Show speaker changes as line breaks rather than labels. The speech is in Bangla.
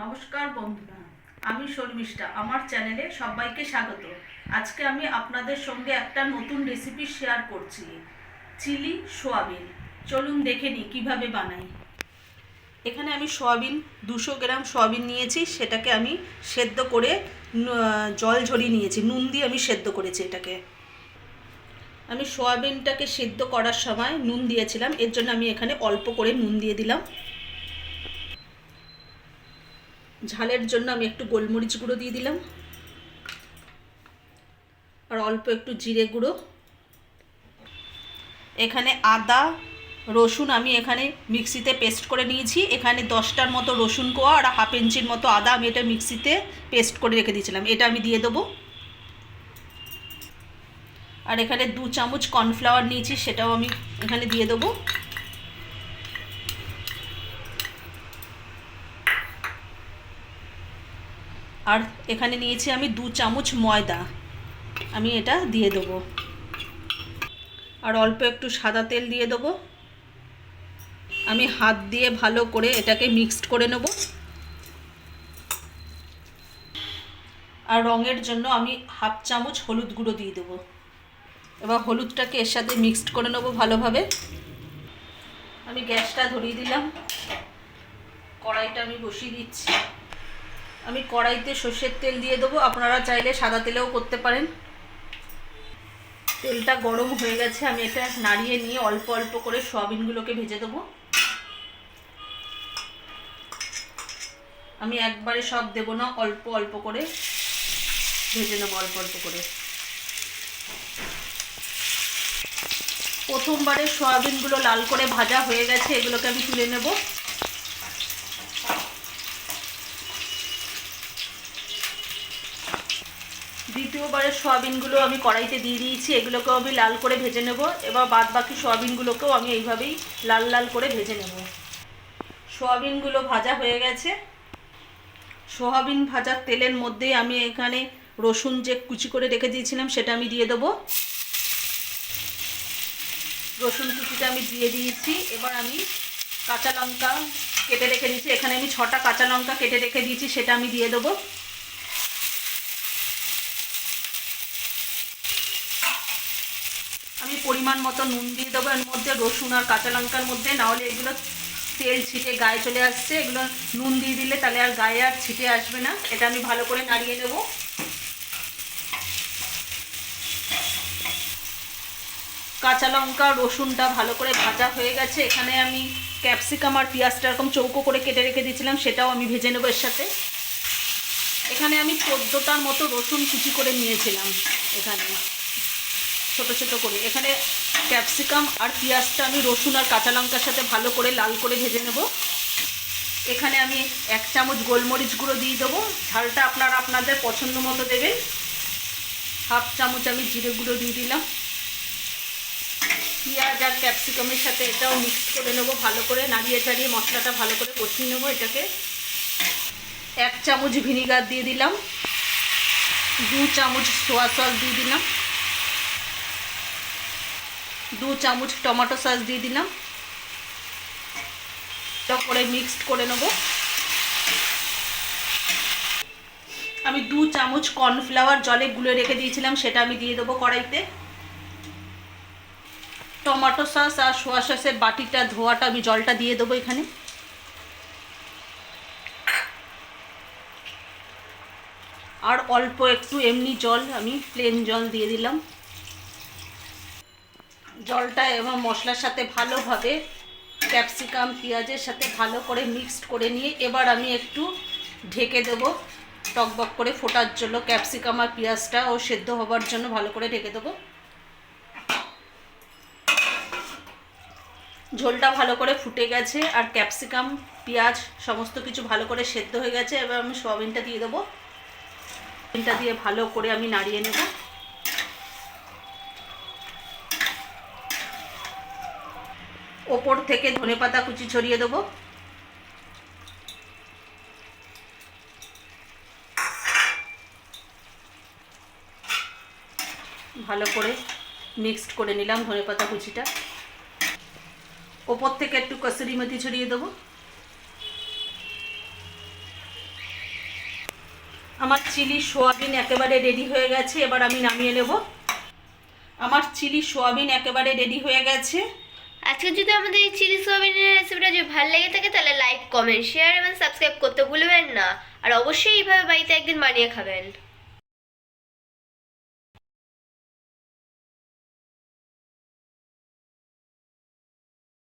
নমস্কার বন্ধুরা, আমি শর্মিষ্ঠা, আমার চ্যানেলে সবাইকে স্বাগত। আজকে আমি আপনাদের সঙ্গে একটা নতুন রেসিপি শেয়ার করছি, চিলি সোয়াবিন। চলুন দেখে নিই কীভাবে বানাই। এখানে আমি সোয়াবিন, দুশো গ্রাম সোয়াবিন নিয়েছি, সেটাকে আমি সেদ্ধ করে জল ঝরিয়ে নিয়েছি, নুন দিয়ে আমি সেদ্ধ করেছি এটাকে। আমি সোয়াবিনটাকে সেদ্ধ করার সময় নুন দিয়েছিলাম, এর জন্য আমি এখানে অল্প করে নুন দিয়ে দিলাম। ঝালের জন্য আমি একটু গোলমরিচ গুঁড়ো দিয়ে দিলাম। আর অল্প একটু জিরে গুঁড়ো। এখানে আদা, রসুন আমি এখানে মিক্সিতে পেস্ট করে নিয়েছি। এখানে দশটার মতো রসুন কোয়া আর হাফ ইঞ্চির মতো আদা আমি এটা মিক্সিতে পেস্ট করে রেখে দিয়েছিলাম। এটা আমি দিয়ে দেবো। আর এখানে দু চামচ কর্নফ্লাওয়ার নিয়েছি, সেটাও আমি এখানে দিয়ে দেবো। আর এখানে নিয়েছি আমি দু চামচ ময়দা। আমি এটা দিয়ে দেবো। আর অল্প একটু সাদা তেল দিয়ে দেবো। আমি হাত দিয়ে ভালো করে এটাকে মিক্সড করে নেব। আর রঙের জন্য আমি হাফ চামচ হলুদ গুঁড়ো দিয়ে দেবো। এবার হলুদটাকে এর সাথে মিক্সড করে নেব ভালোভাবে। আমি গ্যাসটা ধরিয়ে দিলাম। কড়াইটা আমি বসিয়ে দিচ্ছি। আমি কড়াইতে সর্ষের তেল দিয়ে দেবো। আপনারা চাইলে সাদা তেলেও করতে পারেন। তেলটা গরম হয়ে গেছে, আমি এটা নাড়িয়ে নিয়ে অল্প অল্প করে সয়াবিনগুলোকে ভেজে দেবো। আমি একবারে সব দেব না, অল্প অল্প করে ভেজে নেব, অল্প অল্প করে। প্রথমবারে সয়াবিনগুলো লাল করে ভাজা হয়ে গেছে, এগুলোকে আমি তুলে নেব। দ্বিতীয়বারের সয়াবিনগুলো আমি কড়াইতে দিয়ে দিয়েছি, এগুলোকেও আমি লাল করে ভেজে নেব, এবার বাদ বাকি সয়াবিনগুলোকেও আমি এইভাবেই লাল লাল করে ভেজে নেব। সয়াবিনগুলো ভাজা হয়ে গেছে। সয়াবিন ভাজার তেলের মধ্যেই আমি এখানে রসুন যে কুচি করে রেখে দিয়েছিলাম, সেটা আমি দিয়ে দেবো। রসুন কুচিটা আমি দিয়ে দিয়েছি, এবার আমি কাঁচা লঙ্কা কেটে রেখে দিয়েছি। এখানে আমি ছটা কাঁচা লঙ্কা কেটে রেখে দিয়েছি, সেটা আমি দিয়ে দেবো। আমি পরিমাণ মতো নুন দিয়ে দেবো। এর মধ্যে রসুন আর কাঁচা লঙ্কার মধ্যে। নাহলে এগুলো তেল ছিটে গায়ে চলে আসছে। এগুলো নুন দিয়ে দিলে তাহলে আর গায়ে আর ছিটে আসবে না। এটা আমি ভালো করে নাড়িয়ে নেব। কাঁচা লঙ্কা, রসুনটা ভালো করে ভাজা হয়ে গেছে। এখানে আমি ক্যাপসিকাম আর পেঁয়াজটা এরকম চৌকো করে কেটে রেখে দিয়েছিলাম। সেটাও আমি ভেজে নেব এর সাথে। এখানে আমি চোদ্দোটার মতো রসুন কুচি করে নিয়েছিলাম। এখানে ছোট ছোট করে। এখানে ক্যাপসিকাম আর পেঁয়াজটা আমি রসুন আর কাঁচা লঙ্কার সাথে ভালো করে লাল করে ভেজে নেব। এখানে আমি এক চামচ গোলমরিচ গুঁড়ো দিয়ে দেবো। ঝালটা আপনারা আপনাদের পছন্দ মতো দেবেন। হাফ চামচ আমি জিরে গুঁড়ো দিয়ে দিলাম। পেঁয়াজ আর ক্যাপসিকামের সাথে এটাও মিক্স করে নেব, ভালো করে নাড়িয়ে চাড়িয়ে মশলাটা ভালো করে কষিয়ে নেব এটাকে। এক চামচ ভিনিগার দিয়ে দিলাম। দু চামচ সোয়া সস দিয়ে দিলাম। দু চামচ টমেটো সস দিয়ে দিলাম। করে মিক্সড করে নেব। আমি দু চামচ কর্নফ্লাওয়ার জলে গুলে রেখে দিয়েছিলাম, সেটা আমি দিয়ে দেবো কড়াইতে। টমেটো সস আর সোয়া সসের বাটিটা, ধোয়াটা আমি জলটা দিয়ে দেবো এখানে। আর অল্প একটু এমনি জল, আমি প্লেন জল দিয়ে দিলাম। জলটা এবং মশলার সাথে ভালোভাবে ক্যাপসিকাম, পেঁয়াজের সাথে ভালো করে মিক্সড করে নিয়ে এবার আমি একটু ঢেকে দেবো। টকবক করে ফোটার জন্য ক্যাপসিকাম আর পেঁয়াজটা ও সেদ্ধ হবার জন্য ভালো করে ঢেকে দেবো। ঝোলটা ভালো করে ফুটে গেছে আর ক্যাপসিকাম, পেঁয়াজ সমস্ত কিছু ভালো করে সেদ্ধ হয়ে গেছে। এবার আমি সোয়াবিনটা দিয়ে দেবো। সোয়াবিনটা দিয়ে ভালো করে আমি নাড়িয়ে নেব। ওপর থেকে ধনেপাতা কুচি ছড়িয়ে দেবো। ভালো করে মিক্সড করে নিলাম ধনেপাতা কুচিটা। ওপর থেকে একটু কসুরি মেথি ছড়িয়ে দেবো। আমার চিলি সোয়াবিন একেবারে রেডি হয়ে গেছে, এবার আমি নামিয়ে নেব। আমার চিলি সোয়াবিন একেবারে রেডি হয়ে গেছে।
আজকে যদি আমাদের এই চিলি সোয়াবিনের রেসিপিটা যদি ভালো লেগে থাকে, তাহলে লাইক কমেন্ট শেয়ার এবং সাবস্ক্রাইব করতে ভুলবেন না। আর অবশ্যই এইভাবে বাড়িতে একদিন বানিয়ে খাবেন।